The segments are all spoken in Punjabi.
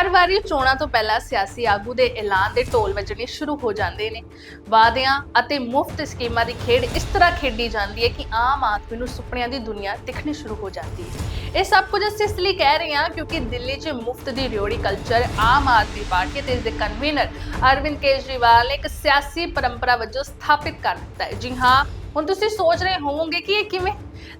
ਹਰ ਵਾਰੀ ਚੋਣਾਂ ਤੋਂ ਪਹਿਲਾਂ ਸਿਆਸੀ ਆਗੂ ਦੇ ਐਲਾਨ ਦੇ ਢੋਲ ਵੱਜਣੇ ਸ਼ੁਰੂ ਹੋ ਜਾਂਦੇ ਨੇ। ਵਾਅਦਿਆਂ ਅਤੇ ਮੁਫਤ ਸਕੀਮਾਂ ਦੀ ਖੇਡ ਇਸ ਤਰ੍ਹਾਂ ਖੇਡੀ ਜਾਂਦੀ ਹੈ ਕਿ ਆਮ ਆਦਮੀ ਨੂੰ ਸੁਪਨਿਆਂ ਦੀ ਦੁਨੀਆ ਦਿਖਣੀ ਸ਼ੁਰੂ ਹੋ ਜਾਂਦੀ ਹੈ। ਇਹ ਸਭ ਕੁਝ ਅਸੀਂ ਇਸ ਲਈ ਕਹਿ ਰਹੇ ਹਾਂ ਕਿਉਂਕਿ ਦਿੱਲੀ 'ਚ ਮੁਫਤ ਦੀ ਰਿਓੜੀ ਕਲਚਰ ਆਮ ਆਦਮੀ ਪਾਰਟੀ ਤੇ ਇਸ ਦੇ ਕਨਵੀਨਰ ਅਰਵਿੰਦ ਕੇਜਰੀਵਾਲ ਨੇ ਇੱਕ ਸਿਆਸੀ ਪਰੰਪਰਾ ਵਜੋਂ ਸਥਾਪਿਤ ਕਰ ਦਿੱਤਾ ਹੈ। ਜੀ ਹਾਂ, ਹੁਣ ਤੁਸੀਂ ਸੋਚ ਰਹੇ ਹੋਵੋਗੇ ਕਿ ਇਹ ਕਿਵੇਂ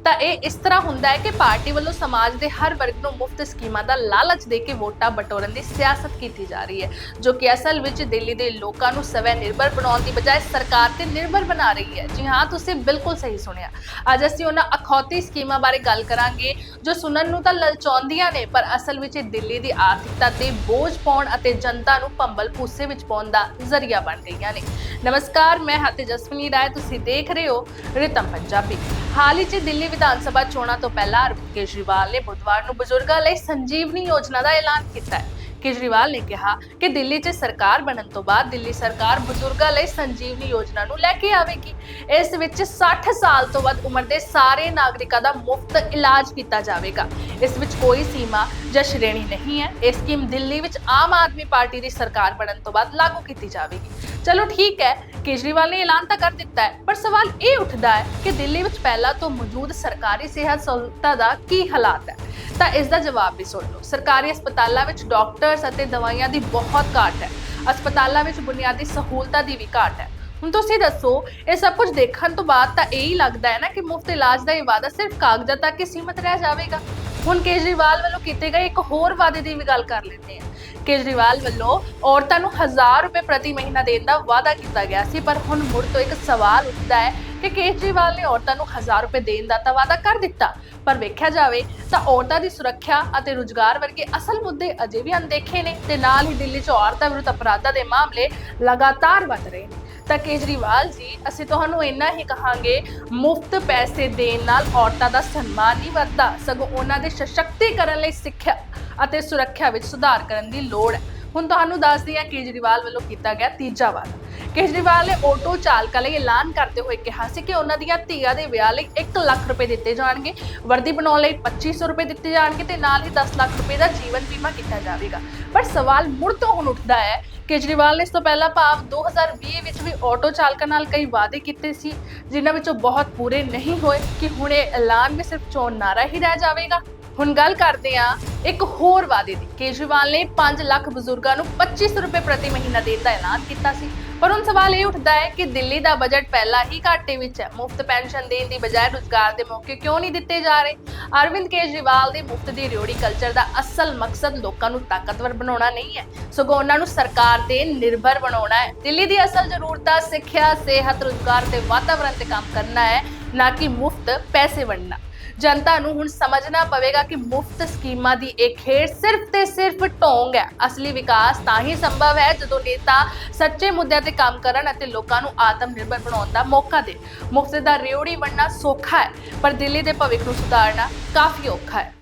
ਤਾਂ ਇਹ ਇਸ ਤਰ੍ਹਾਂ ਹੁੰਦਾ ਹੈ ਕਿ ਪਾਰਟੀ ਵੱਲੋਂ ਸਮਾਜ ਦੇ ਹਰ ਵਰਗ ਨੂੰ ਮੁਫਤ ਸਕੀਮਾਂ ਦਾ ਲਾਲਚ ਦੇ ਕੇ ਵੋਟਾਂ ਬਟੋਰਨ ਦੀ ਸਿਆਸਤ ਕੀਤੀ ਜਾ ਰਹੀ ਹੈ, ਜੋ ਕਿ ਅਸਲ ਵਿੱਚ ਦਿੱਲੀ ਦੇ ਲੋਕਾਂ ਨੂੰ ਸਵੈ ਨਿਰਭਰ ਬਣਾਉਣ ਦੀ ਬਜਾਏ ਸਰਕਾਰ ਤੇ ਨਿਰਭਰ ਬਣਾ ਰਹੀ ਹੈ। ਜੀ ਹਾਂ, ਤੁਸੀਂ ਬਿਲਕੁਲ ਸਹੀ ਸੁਣਿਆ। ਅੱਜ ਅਸੀਂ ਉਹਨਾਂ ਅਖੌਤੀ ਸਕੀਮਾਂ ਬਾਰੇ ਗੱਲ ਕਰਾਂਗੇ, ਜੋ ਸੁਣਨ ਨੂੰ ਤਾਂ ਲਲਚਾਉਂਦੀਆਂ ਨੇ, ਪਰ ਅਸਲ ਵਿੱਚ ਇਹ ਦਿੱਲੀ ਦੀ ਆਰਥਿਕਤਾ ਤੇ ਬੋਝ ਪਾਉਣ ਅਤੇ ਜਨਤਾ ਨੂੰ ਭੰਬਲ ਭੂਸੇ ਵਿੱਚ ਪਾਉਣ ਦਾ ਜ਼ਰੀਆ ਬਣ ਗਈਆਂ ਨੇ। ਨਮਸਕਾਰ, ਮੈਂ ਹਾਤੇ ਜਸਵਨੀ ਰਾਏ, ਤੁਸੀਂ ਦੇਖ ਰਹੇ ਹੋ ਰਿਤਮ ਪੰਜਾਬੀ। ਹਾਲ ਹੀ 'ਚ ਦਿੱਲੀ ਵਿਧਾਨ ਸਭਾ ਚੋਣਾਂ ਤੋਂ ਪਹਿਲਾਂ ਅਰਵਿੰਦ ਕੇਜਰੀਵਾਲ ਨੇ ਬੁੱਧਵਾਰ ਨੂੰ ਬਜ਼ੁਰਗਾਂ ਲਈ ਸੰਜੀਵਨੀ ਯੋਜਨਾ ਦਾ ਐਲਾਨ ਕੀਤਾ ਹੈ। ਕੇਜਰੀਵਾਲ ਨੇ ਕਿਹਾ ਕਿ ਦਿੱਲੀ 'ਚ ਸਰਕਾਰ ਬਣਨ ਤੋਂ ਬਾਅਦ ਦਿੱਲੀ ਸਰਕਾਰ ਬਜ਼ੁਰਗਾਂ ਲਈ ਸੰਜੀਵਨੀ ਯੋਜਨਾ ਨੂੰ ਲੈ ਕੇ ਆਵੇਗੀ। ਇਸ ਵਿੱਚ 60 ਸਾਲ ਤੋਂ ਵੱਧ ਉਮਰ ਦੇ ਸਾਰੇ ਨਾਗਰਿਕਾਂ ਦਾ ਮੁਫਤ ਇਲਾਜ ਕੀਤਾ ਜਾਵੇਗਾ। ਇਸ ਵਿੱਚ ਕੋਈ ਸੀਮਾ ਜਾਂ ਸ਼੍ਰੇਣੀ ਨਹੀਂ ਹੈ। ਇਹ ਸਕੀਮ ਦਿੱਲੀ ਵਿੱਚ ਆਮ ਆਦਮੀ ਪਾਰਟੀ ਦੀ ਸਰਕਾਰ ਬਣਨ ਤੋਂ ਬਾਅਦ ਲਾਗੂ ਕੀਤੀ ਜਾਵੇਗੀ। ਚਲੋ ਠੀਕ ਹੈ, ਕੇਜਰੀਵਾਲ ਨੇ ਐਲਾਨ ਤਾਂ ਕਰ ਦਿੱਤਾ ਹੈ, ਪਰ ਸਵਾਲ ਇਹ ਉੱਠਦਾ ਹੈ ਕਿ ਦਿੱਲੀ ਵਿੱਚ ਪਹਿਲਾਂ ਤੋਂ ਮੌਜੂਦ ਸਰਕਾਰੀ ਸਿਹਤ ਸਹੂਲਤਾਂ ਦਾ ਕੀ ਹਾਲਾਤ ਹੈ? ਤਾਂ ਇਸ ਦਾ ਜਵਾਬ ਵੀ ਸੁਣ ਲਓ। ਸਰਕਾਰੀ ਹਸਪਤਾਲਾਂ ਵਿੱਚ ਡਾਕਟਰਸ ਅਤੇ ਦਵਾਈਆਂ ਦੀ ਬਹੁਤ ਘਾਟ ਹੈ। ਹਸਪਤਾਲਾਂ ਵਿੱਚ ਬੁਨਿਆਦੀ ਸਹੂਲਤਾਂ ਦੀ ਵੀ ਘਾਟ ਹੈ। ਹੁਣ ਤੁਸੀਂ ਦੱਸੋ, ਇਹ ਸਭ ਕੁਝ ਦੇਖਣ ਤੋਂ ਬਾਅਦ ਤਾਂ ਇਹ ਹੀ ਲੱਗਦਾ ਹੈ ਨਾ ਕਿ ਮੁਫਤ ਇਲਾਜ ਦਾ ਇਹ ਵਾਅਦਾ ਸਿਰਫ ਕਾਗਜ਼ਾਂ ਤੱਕ ਹੀ ਸੀਮਤ ਰਹਿ ਜਾਵੇਗਾ। ਹੁਣ ਕੇਜਰੀਵਾਲ ਵੱਲੋਂ ਕੀਤੇ ਗਏ ਇੱਕ ਹੋਰ ਵਾਅਦੇ ਦੀ ਵੀ ਗੱਲ ਕਰ ਲੈਂਦੇ ਹਾਂ। ਕੇਜਰੀਵਾਲ ਵੱਲੋਂ ਔਰਤਾਂ ਨੂੰ 1000 ਰੁਪਏ ਪ੍ਰਤੀ ਮਹੀਨਾ ਦੇਣ ਦਾ ਵਾਅਦਾ ਕੀਤਾ ਗਿਆ ਸੀ, ਪਰ ਹੁਣ ਮੁੜ ਤੋਂ ਇੱਕ ਸਵਾਲ ਉੱਠਦਾ ਹੈ ਕਿ ਕੇਜਰੀਵਾਲ ਨੇ ਔਰਤਾਂ ਨੂੰ 1000 ਰੁਪਏ ਦੇਣ ਦਾ ਤਾਂ ਵਾਅਦਾ ਕਰ ਦਿੱਤਾ। ਪਰ ਵੇਖਿਆ ਜਾਵੇ ਤਾਂ ਔਰਤਾਂ ਦੀ ਸੁਰੱਖਿਆ ਅਤੇ ਰੁਜ਼ਗਾਰ ਵਰਗੇ ਅਸਲ ਮੁੱਦੇ ਅਜੇ ਵੀ ਅਣਦੇਖੇ ਨੇ ਤੇ ਨਾਲ ਹੀ ਦਿੱਲੀ 'ਚ ਔਰਤਾਂ ਵਿਰੁੱਧ ਅਪਰਾਧਾਂ ਦੇ ਮਾਮਲੇ ਲਗਾਤਾਰ ਵੱਧ ਰਹੇ ਨੇ। ਤਾਂ ਕੇਜਰੀਵਾਲ ਜੀ, ਅਸੀਂ ਤੁਹਾਨੂੰ ਇੰਨਾ ਹੀ ਕਹਾਂਗੇ, ਮੁਫਤ ਪੈਸੇ ਦੇਣ ਨਾਲ ਔਰਤਾਂ ਦਾ ਸਨਮਾਨ ਨਹੀਂ ਵੱਧਦਾ। ਸਗੋਂ ਉਹਨਾਂ ਦੇ ਸਸ਼ਕਤੀਕਰਨ ਲਈ ਸਿੱਖਿਆ ਅਤੇ ਸੁਰੱਖਿਆ ਵਿੱਚ ਸੁਧਾਰ ਕਰਨ ਦੀ ਲੋੜ ਹੈ। ਹੁਣ ਤੁਹਾਨੂੰ ਦੱਸਦੀ ਹਾਂ ਕੇਜਰੀਵਾਲ ਵੱਲੋਂ ਕੀਤਾ ਗਿਆ ਤੀਜਾ ਵਾਅਦਾ। ਕੇਜਰੀਵਾਲ ਨੇ ਆਟੋ ਚਾਲਕਾਂ ਲਈ ਐਲਾਨ ਕਰਦੇ ਹੋਏ ਕਿਹਾ ਸੀ ਕਿ ਉਹਨਾਂ ਦੀਆਂ ਧੀਆਂ ਦੇ ਵਿਆਹ ਲਈ 1 ਲੱਖ ਰੁਪਏ ਦਿੱਤੇ ਜਾਣਗੇ, ਵਰਦੀ ਬਣਾਉਣ ਲਈ 2500 ਰੁਪਏ ਦਿੱਤੇ ਜਾਣਗੇ ਤੇ ਨਾਲ ਹੀ 10 ਲੱਖ ਰੁਪਏ ਦਾ ਜੀਵਨ ਬੀਮਾ ਕੀਤਾ ਜਾਵੇਗਾ। ਪਰ ਸਵਾਲ ਮੁੜ ਤੋਂ ਹੁਣ ਉੱਠਦਾ ਹੈ, ਕੇਜਰੀਵਾਲ ਨੇ ਇਸ ਤੋਂ ਪਹਿਲਾਂ ਭਾਵ 2020 ਵਿੱਚ ਵੀ ਆਟੋ ਚਾਲਕਾਂ ਨਾਲ ਕਈ ਵਾਅਦੇ ਕੀਤੇ ਸੀ, ਜਿਨ੍ਹਾਂ ਵਿੱਚੋਂ ਬਹੁਤ ਪੂਰੇ ਨਹੀਂ ਹੋਏ ਕਿ ਹੁਣ ਇਹ ਐਲਾਨ ਵੀ ਸਿਰਫ ਚੋਣ ਨਾਰਾ ਹੀ ਰਹਿ ਜਾਵੇਗਾ। ਹੁਣ ਗੱਲ ਕਰਦੇ ਹਾਂ ਇੱਕ ਹੋਰ ਵਾਅਦੇ ਦੀ। ਕੇਜਰੀਵਾਲ ਨੇ 5 ਲੱਖ ਬਜ਼ੁਰਗਾਂ ਨੂੰ 2500 ਰੁਪਏ ਪ੍ਰਤੀ ਮਹੀਨਾ ਦੇਣ ਦਾ ਐਲਾਨ ਕੀਤਾ ਸੀ। ਪਰ ਹੁਣ ਸਵਾਲ ਇਹ ਉੱਠਦਾ ਹੈ ਕਿ ਦਿੱਲੀ ਦਾ ਬਜਟ ਪਹਿਲਾਂ ਹੀ ਘਾਟੇ ਵਿੱਚ ਹੈ। ਮੁਫਤ ਪੈਨਸ਼ਨ ਦੇਣ ਦੀ ਬਜਾਏ ਰੁਜ਼ਗਾਰ ਦੇ ਮੌਕੇ ਕਿਉਂ ਨਹੀਂ ਦਿੱਤੇ ਜਾ ਰਹੇ? ਅਰਵਿੰਦ ਕੇਜਰੀਵਾਲ ਦੇ ਮੁਫਤ ਦੀ ਰਿਓੜੀ ਕਲਚਰ ਦਾ ਅਸਲ ਮਕਸਦ ਲੋਕਾਂ ਨੂੰ ਤਾਕਤਵਰ ਬਣਾਉਣਾ ਨਹੀਂ ਹੈ। ਸਗੋਂ ਉਹਨਾਂ ਨੂੰ ਸਰਕਾਰ ਤੇ ਨਿਰਭਰ ਬਣਾਉਣਾ ਹੈ। ਦਿੱਲੀ ਦੀ ਅਸਲ ਜ਼ਰੂਰਤਾਂ ਸਿੱਖਿਆ, ਸਿਹਤ, ਰੁਜ਼ਗਾਰ ਤੇ ਵਾਤਾਵਰਣ ਤੇ ਕੰਮ ਕਰਨਾ ਹੈ, ਨਾ ਕਿ ਮੁਫਤ ਪੈਸੇ ਵੰਡਣਾ। ਜਨਤਾ ਨੂੰ ਹੁਣ ਸਮਝਣਾ ਪਵੇਗਾ ਕਿ ਮੁਫਤ ਸਕੀਮਾਂ ਦੀ ਇਹ ਖੇਡ ਸਿਰਫ ਤੇ ਸਿਰਫ ਢੋਂਗ ਹੈ। ਅਸਲੀ ਵਿਕਾਸ ਤਾਂ ਹੀ ਸੰਭਵ ਹੈ ਜਦੋਂ ਨੇਤਾ ਸੱਚੇ ਮੁੱਦਿਆਂ ਤੇ ਕੰਮ ਕਰਨ ਅਤੇ ਲੋਕਾਂ ਨੂੰ ਆਤਮ ਨਿਰਭਰ ਬਣਾਉਣ ਦਾ ਮੌਕਾ ਦੇਣ ਮੁਫਤ ਦਾ ਰਿਓੜੀ ਬਣਨਾ ਸੌਖਾ ਹੈ, ਪਰ ਦਿੱਲੀ ਦੇ ਭਵਿੱਖ ਨੂੰ ਸੁਧਾਰਨਾ ਕਾਫੀ ਔਖਾ ਹੈ।